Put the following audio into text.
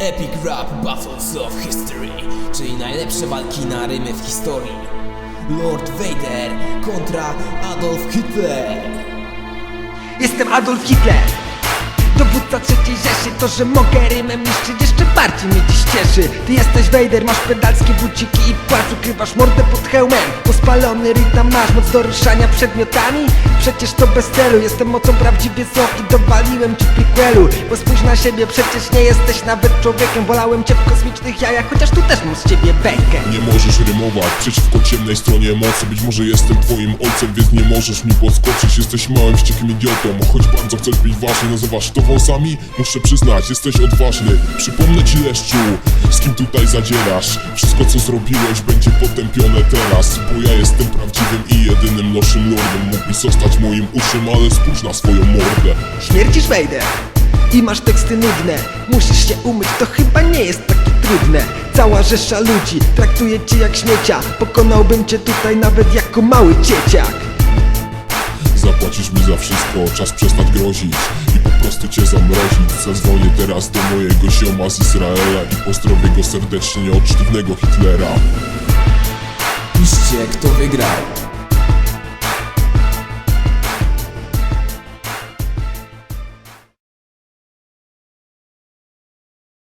Epic Rap Battles of History, czyli najlepsze walki na rymy w historii. Lord Vader kontra Adolf Hitler. Jestem Adolf Hitler Dowódca trzeciej Rzeszy To, że mogę rymem niszczyć jeszcze bardziej mnie dziś cieszy Ty jesteś Vader, masz pedalskie buciki i płacz Ukrywasz mordę pod hełmem Pospalony rytm masz, moc do ruszania przedmiotami? Przecież to bez celu, jestem mocą prawdziwie złą I dowaliłem ci prequelu. Bo spójrz na siebie, przecież nie jesteś nawet człowiekiem. Wolałem cię w kosmicznych jajach, chociaż tu też mam z ciebie bejkę Nie możesz rymować przeciwko ciemnej stronie mocy. Być może jestem twoim ojcem, więc nie możesz mi podskoczyć. Jesteś małym, wściekłym idiotą Choć bardzo chcesz być ważny, nazywasz to wąsami? Muszę przyznać, jesteś odważny. Przypomnę ci leszczu, z kim tutaj zadzierasz. Wszystko co zrobiłeś będzie potępione teraz Bo ja naszym lordem. Mógłbyś zostać moim uszem, ale spójrz na swoją mordę. Śmierdzisz Vader i masz teksty nudne. Musisz się umyć, to chyba nie jest takie trudne. Cała rzesza ludzi traktuje cię jak śmiecia. Pokonałbym cię tutaj nawet jako mały dzieciak. Zapłacisz mi za wszystko, czas przestać grozić I po prostu cię zamrozić. Zadzwonię teraz do mojego zioma z Izraela I pozdrowię go serdecznie od sztywnego Hitlera. Piszcie kto wygrał.